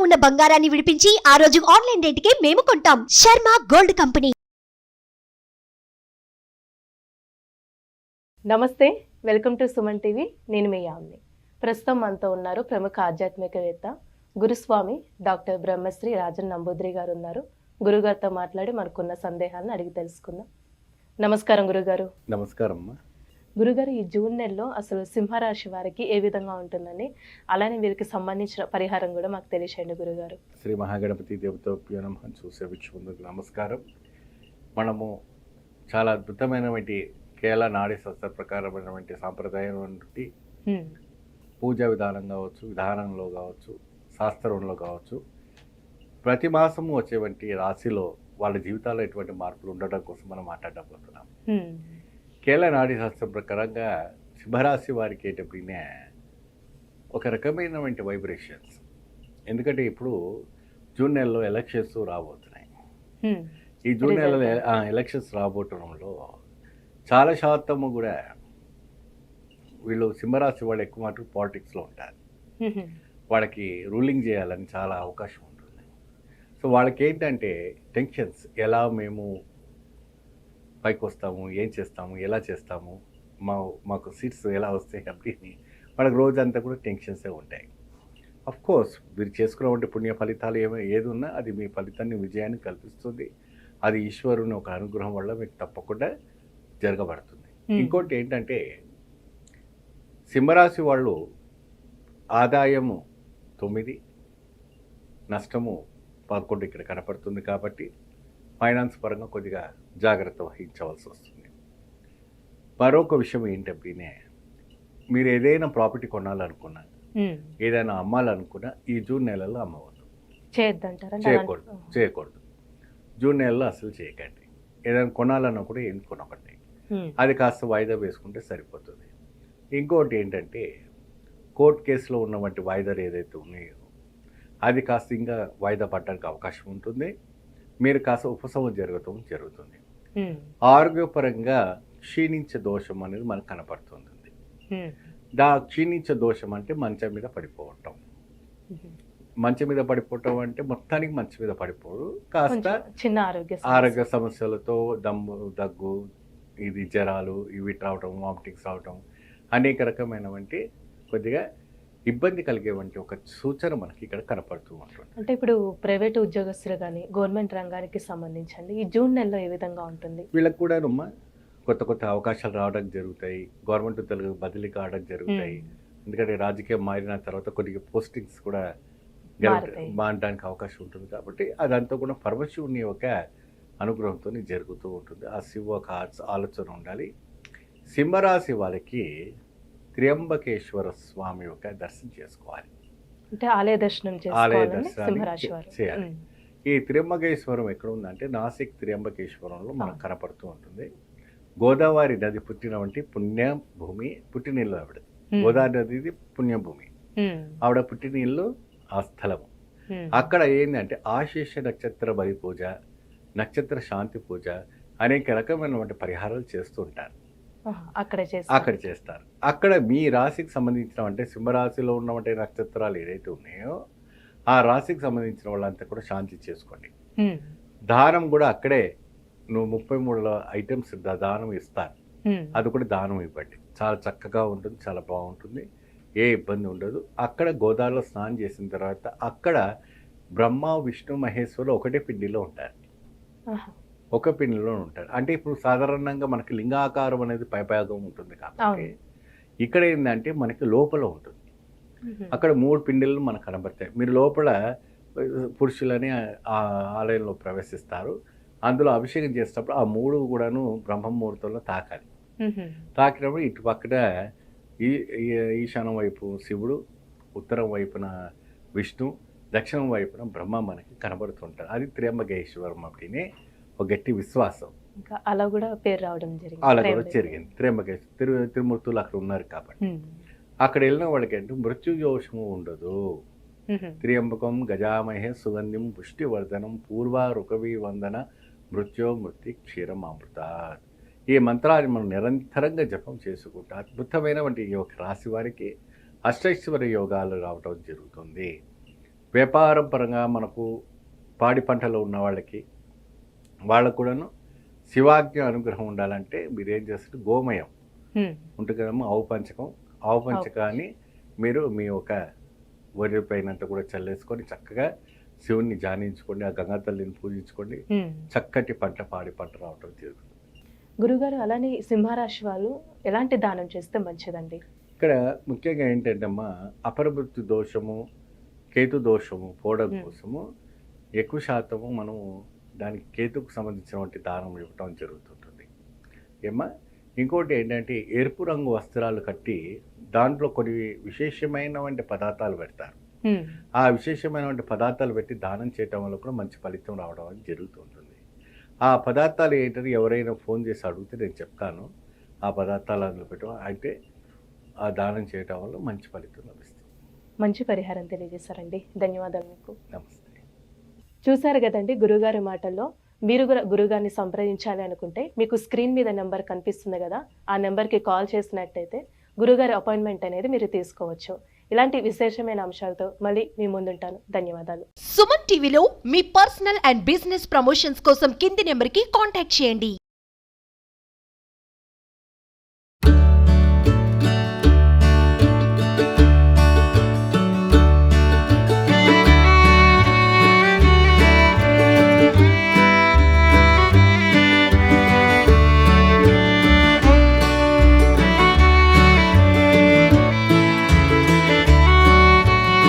ఉన్న బంగారాన్ని విడిపించి ఆ రోజు ఆన్లైన్ రేటుకే మేము కొంటాం. Sharma gold company. నమస్తే వెల్కమ్ టు సుమన్ టీవీ. నేను మీ యామ్ని. ప్రస్తుతం మనతో ఉన్నారు ప్రముఖ ఆధ్యాత్మికవేత్త గురుస్వామి డాక్టర్ బ్రహ్మశ్రీ రాజన్ నంబూద్రి గారు ఉన్నారు. గురుగారితో మాట్లాడి మనకున్న సందేహాలను అడిగి తెలుసుకుందాం. నమస్కారం గురుగారు. నమస్కారం అమ్మా గురుగారు ఈ జూన్ నెలలో అసలు సింహరాశి వారికి ఏ విధంగా ఉంటుందని అలానే వీరికి సంబంధించిన పరిహారం కూడా మాకు తెలియచేయండి గురుగారు. శ్రీ మహాగణపతి దేవతోప్య నమ చూసే వీక్షకులకు నమస్కారం. మనము చాలా అద్భుతమైనటువంటి కేరళ నాడీ శాస్త్ర ప్రకారమైనటువంటి సాంప్రదాయం వంటి హ్మ్. పూజా విధానం కావచ్చు విధానంలో కావచ్చు శాస్త్రంలో కావచ్చు ప్రతి మాసము వచ్చేటువంటి రాశిలో వాళ్ళ జీవితాల్లో ఎటువంటి మార్పులు ఉండడం కోసం మనం మాట్లాడబోతున్నాం. కేరళ నాడీ శాస్త్రం ప్రకారంగా సింహరాశి వారికి ఏంటంటే ఒక రకమైనటువంటి వైబ్రేషన్స్ ఎందుకంటే ఇప్పుడు జూన్ నెలలో ఎలక్షన్స్ రాబోతున్నాయి. ఈ జూన్ నెలలో ఎలక్షన్స్ రాబోవటంలో చాలా శాతము కూడా వీళ్ళు సింహరాశి వాళ్ళు ఎక్కువ మటుకు పాలిటిక్స్లో ఉంటారు. వాళ్ళకి రూలింగ్ చేయాలని చాలా అవకాశం ఉంటుంది. సో వాళ్ళకి ఏంటంటే టెన్షన్స్ ఎలా మేము పైకి వస్తాము ఏం చేస్తాము ఎలా చేస్తాము మా మాకు సీట్స్ ఎలా వస్తాయి అప్పటి మనకు రోజంతా కూడా టెన్షన్సే ఉంటాయి. అఫ్ కోర్స్ మీరు చేసుకున్నటువంటి పుణ్య ఫలితాలు ఏమో ఏది ఉన్నా అది మీ ఫలితాన్ని విజయాన్ని కల్పిస్తుంది. అది ఈశ్వరుని ఒక అనుగ్రహం వల్ల మీకు తప్పకుండా జరగబడుతుంది. ఇంకోటి ఏంటంటే సింహరాశి వాళ్ళు ఆదాయము తొమ్మిది నష్టము పదకొండు ఇక్కడ కనపడుతుంది కాబట్టి ఫైనాన్స్ పరంగా కొద్దిగా జాగ్రత్త వహించవలసి వస్తుంది. మరొక విషయం ఏంటంటే మీరు ఏదైనా ప్రాపర్టీ కొనాలనుకున్నా. ఏదైనా అమ్మాలనుకున్నా ఈ జూన్ నెలలో అమ్మవద్దు. చేయకూడదు. చేయకూడదు. జూన్ నెలలో అసలు చేయకండి. ఏదైనా కొనాలన్నా కూడా ఏం కొనకండి. అది కాస్త వాయిదా వేసుకుంటే సరిపోతుంది. ఇంకోటి ఏంటంటే కోర్టు కేసులో ఉన్నటువంటి వాయిదాలు ఏదైతే ఉన్నాయో అది కాస్త ఇంకా వాయిదా పడడానికి అవకాశం ఉంటుంది. మీరు కాస్త ఉపశమనం జరగటం జరుగుతుంది. ఆరోగ్యపరంగా క్షీణించే దోషం అనేది మనకు కనపడుతుంది. దా క్షీణించే దోషం అంటే మంచం మీద పడిపోవటం. మంచం మీద పడిపోవటం అంటే మొత్తానికి మంచం మీద పడిపోడు కాస్త చిన్న ఆరోగ్య. ఆరోగ్య సమస్యలతో దమ్ము దగ్గు ఇది జ్వరాలు ఇవి రావటం వామిటింగ్స్ రావటం అనేక రకమైనవంటి కొద్దిగా ఇబ్బంది కలిగేవంటి ఒక సూచన మనకి ఇక్కడ కనపడుతూ ఉంటుంది. అంటే ఇప్పుడు ప్రైవేట్ ఉద్యోగస్తులు కానీ గవర్నమెంట్ రంగానికి సంబంధించండి ఈ జూన్ నెలలో ఏ విధంగా ఉంటుంది? వీళ్ళకి కూడా కొత్త కొత్త అవకాశాలు రావడం జరుగుతాయి గవర్నమెంట్ తెలుగు బదిలీ కావడం జరుగుతాయి. ఎందుకంటే రాజకీయం మారిన తర్వాత కొద్దిగా పోస్టింగ్స్ కూడా. మారడానికి అవకాశం ఉంటుంది కాబట్టి అదంతా కూడా పరమశివుని యొక్క అనుగ్రహంతో జరుగుతూ ఉంటుంది. ఆ శివ ఒక ఆలోచన ఉండాలి. సింహరాశి వాళ్ళకి త్ర్యంబకేశ్వర స్వామి యొక్క దర్శనం చేసుకోవాలి అంటే ఆలయ దర్శనం ఆలయ వారు చేయాలి. ఈ త్ర్యంబకేశ్వరం ఎక్కడ ఉందంటే నాసిక్ త్ర్యంబకేశ్వరంలో మనకు. కనపడుతూ ఉంటుంది గోదావరి నది పుట్టిన వంటి పుణ్య భూమి పుట్టినిల్లు ఆవిడ ఉమ్. గోదావరి నది పుణ్యభూమి. ఆవిడ పుట్టినిల్లు ఆ స్థలము. అక్కడ ఏంటంటే ఆశేష నక్షత్ర బలి పూజ నక్షత్ర శాంతి పూజ అనేక రకమైనటువంటి పరిహారాలు చేస్తూ ఉంటారు అక్కడే అక్కడ చేస్తారు. అక్కడ మీ రాశికి సంబంధించిన అంటే సింహరాశిలో ఉన్నటువంటి నక్షత్రాలు ఏదైతే ఉన్నాయో ఆ రాశికి సంబంధించిన వాళ్ళంతా కూడా శాంతి చేసుకోండి. దానం కూడా అక్కడే నువ్వు ముప్పై మూడు ఐటమ్స్ దానం ఇస్తారు. అది కూడా దానం ఇవ్వండి. చాలా చక్కగా ఉంటుంది చాలా బాగుంటుంది. ఏ ఇబ్బంది ఉండదు. అక్కడ గోదావరిలో స్నానం చేసిన తర్వాత అక్కడ బ్రహ్మ విష్ణు మహేశ్వరులు ఒకటే పిండిలో ఉంటారు. ఒక పిండిలో ఉంటారు అంటే ఇప్పుడు సాధారణంగా మనకి లింగాకారం అనేది పైభాగం ఉంటుంది కాబట్టి ఇక్కడ ఏంటంటే మనకి లోపల ఉంటుంది. అక్కడ మూడు పిండిలు మనకు కనబడతాయి. మీరు లోపల పురుషులని ఆ ఆలయంలో ప్రవేశిస్తారు. అందులో అభిషేకం చేసేటప్పుడు ఆ మూడు కూడాను బ్రహ్మముహూర్తంలో తాకాలి. తాకినప్పుడు ఇటు పక్కన ఈ ఈశాన్యం వైపు శివుడు ఉత్తరం వైపున విష్ణు దక్షిణం వైపున బ్రహ్మ మనకి కనబడుతుంటారు. అది త్రేమగేశ్వరం అప్పుడే ఒక గట్టి విశ్వాసం. ఇంకా అలా కూడా పేరు రావడం జరిగింది. అలా కూడా. జరిగింది. త్ర్యంబకేశ్వర తిరు తిరుమూర్తులు అక్కడ ఉన్నారు కాబట్టి. అక్కడ వెళ్ళిన వాళ్ళకి అంటే మృత్యుదోషము ఉండదు. త్రియంబకం గజామహే సుగంధిం పుష్టివర్ధనం పూర్వ రుకవి వందన మృత్యో మృతి క్షీరం అమృత ఈ మంత్రాన్ని మనం నిరంతరంగా జపం చేసుకుంటూ అద్భుతమైనటువంటి ఈ యొక్క రాశి వారికి అష్టైశ్వర యోగాలు రావటం జరుగుతుంది. వ్యాపారం పరంగా మనకు పాడి పంటలో ఉన్న వాళ్ళకి వాళ్ళకు కూడాను శివాజ్ఞ అనుగ్రహం ఉండాలంటే మీరు ఏం చేస్తారు? గోమయం. ఉంటుంది కదమ్మా ఆవు పంచకం. ఆవు పంచకాన్ని మీరు మీ ఒక వరి పైనంతా కూడా చల్లేసుకొని చక్కగా శివుణ్ణి ధ్యానించుకోండి ఆ గంగా తల్లిని పూజించుకోండి. చక్కటి పంట పాడి పంట రావటం జరుగుతుంది. గురుగారు అలానే సింహరాశి వాళ్ళు ఎలాంటి దానం చేస్తే మంచిదండి? ఇక్కడ ముఖ్యంగా ఏంటంటే అమ్మా అపరవృత్తి దోషము కేతు దోషము పోవడం. కోసము ఎక్కువ శాతము మనము దానికి కేతుకు సంబంధించినటువంటి దానం ఇవ్వటం జరుగుతుంటుంది. ఏమ్మా? ఇంకోటి ఏంటంటే ఎరుపు రంగు వస్త్రాలు కట్టి దాంట్లో కొన్ని విశేషమైనటువంటి పదార్థాలు పెడతారు. ఆ విశేషమైనటువంటి పదార్థాలు పెట్టి దానం చేయటం వల్ల కూడా మంచి ఫలితం రావడం అనేది జరుగుతుంటుంది. ఆ పదార్థాలు ఏంటని ఎవరైనా ఫోన్ చేసి అడిగితే నేను చెప్తాను. ఆ పదార్థాలు అందులో పెట్టడం అయితే ఆ దానం చేయటం వల్ల మంచి ఫలితం లభిస్తుంది. మంచి పరిహారం తెలియజేశారండి. ధన్యవాదాలు మీకు. నమస్తే. చూశారు కదండి గురుగారి మాటల్లో? మీరు కూడా గురుగారిని సంప్రదించాలి అనుకుంటే మీకు స్క్రీన్ మీద నెంబర్ కనిపిస్తుంది కదా ఆ నెంబర్కి కాల్ చేసినట్టయితే గురుగారి అపాయింట్మెంట్ అనేది మీరు తీసుకోవచ్చు. ఇలాంటి విశేషమైన అంశాలతో మళ్ళీ మీ ముందుంటాను. ధన్యవాదాలు. సుమన్ టీవీలో మీ పర్సనల్ అండ్ బిజినెస్ ప్రమోషన్స్ కోసం కింది నెంబర్కి కాంటాక్ట్ చేయండి.